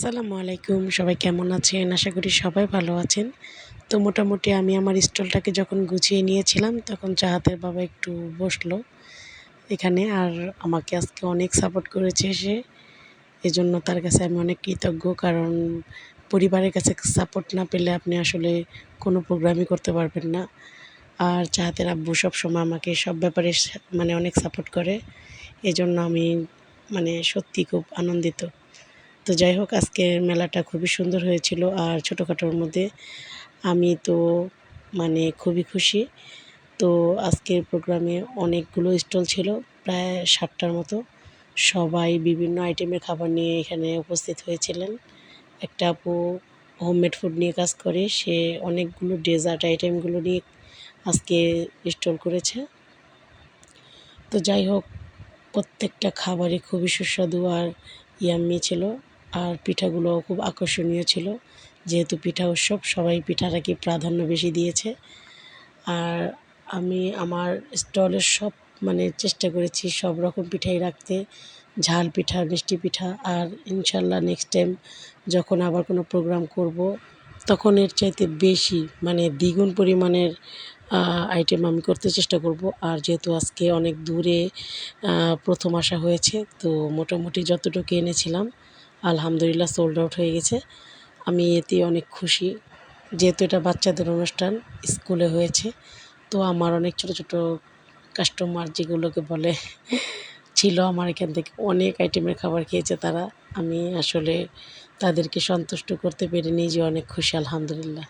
আসসালামু আলাইকুম, সবাই কেমন আছেন? আশা করি সবাই ভালো আছেন। তো মোটামুটি আমি আমার স্টলটাকে যখন গুছিয়ে নিয়েছিলাম, তখন চাহাতের বাবা একটু বসল এখানে আর আমাকে আজকে অনেক সাপোর্ট করেছে সে। এজন্য তার কাছে আমি অনেক কৃতজ্ঞ, কারণ পরিবারের কাছে সাপোর্ট না পেলে আপনি আসলে কোনো প্রোগ্রামই করতে পারবেন না। আর চাহাতের আব্বু সবসময় আমাকে সব ব্যাপারে মানে অনেক সাপোর্ট করে। এজন্য আমি মানে সত্যি খুব আনন্দিত। তো যাই হোক আজকের মেলাটা খুবই সুন্দর হয়েছিল আর ছোটোখাটোর মধ্যে আমি তো মানে খুবই খুশি। তো আজকের প্রোগ্রামে অনেকগুলো স্টল ছিল, প্রায় সাতটার মতো। সবাই বিভিন্ন আইটেমের খাবার নিয়ে এখানে উপস্থিত হয়েছিলেন। একটা আপু হোমমেড ফুড নিয়ে কাজ করে, সে অনেকগুলো ডেজার্ট আইটেমগুলো নিয়ে আজকে স্টল করেছে। তো যাই হোক, প্রত্যেকটা খাবারই খুবই সুস্বাদু আর ইয়াম্মি ছিল। আর পিঠাগুলোও খুব আকর্ষণীয় ছিল। যেহেতু পিঠা উৎসব, সবাই পিঠাটাকে প্রাধান্য বেশি দিয়েছে। আর আমি আমার স্টলের সব মানে চেষ্টা করেছি সব রকম পিঠাই রাখতে। ঝাল পিঠা, মিষ্টি পিঠা আর ইনশাল্লাহ নেক্সট টাইম যখন আবার কোনো প্রোগ্রাম করব, তখন এর চাইতে বেশি মানে দ্বিগুণ পরিমাণের আইটেম আমি করতে চেষ্টা করব। আর যেহেতু আজকে অনেক দূরে প্রথম আসা হয়েছে, তো মোটামুটি যতটুকু এনেছিলাম আলহামদুলিল্লাহ সোল্ড আউট হয়ে গেছে। আমি এতে অনেক খুশি। যেহেতু এটা বাচ্চাদের অনুষ্ঠান, স্কুলে হয়েছে, তো আমার অনেক ছোট ছোট কাস্টমার যেগুলোকে বলে, ছিল আমার এখান থেকে অনেক আইটেমের খাবার খেয়েছে তারা। আমি আসলে তাদেরকে সন্তুষ্ট করতে পেরে নিজে অনেক খুশি, আলহামদুলিল্লাহ।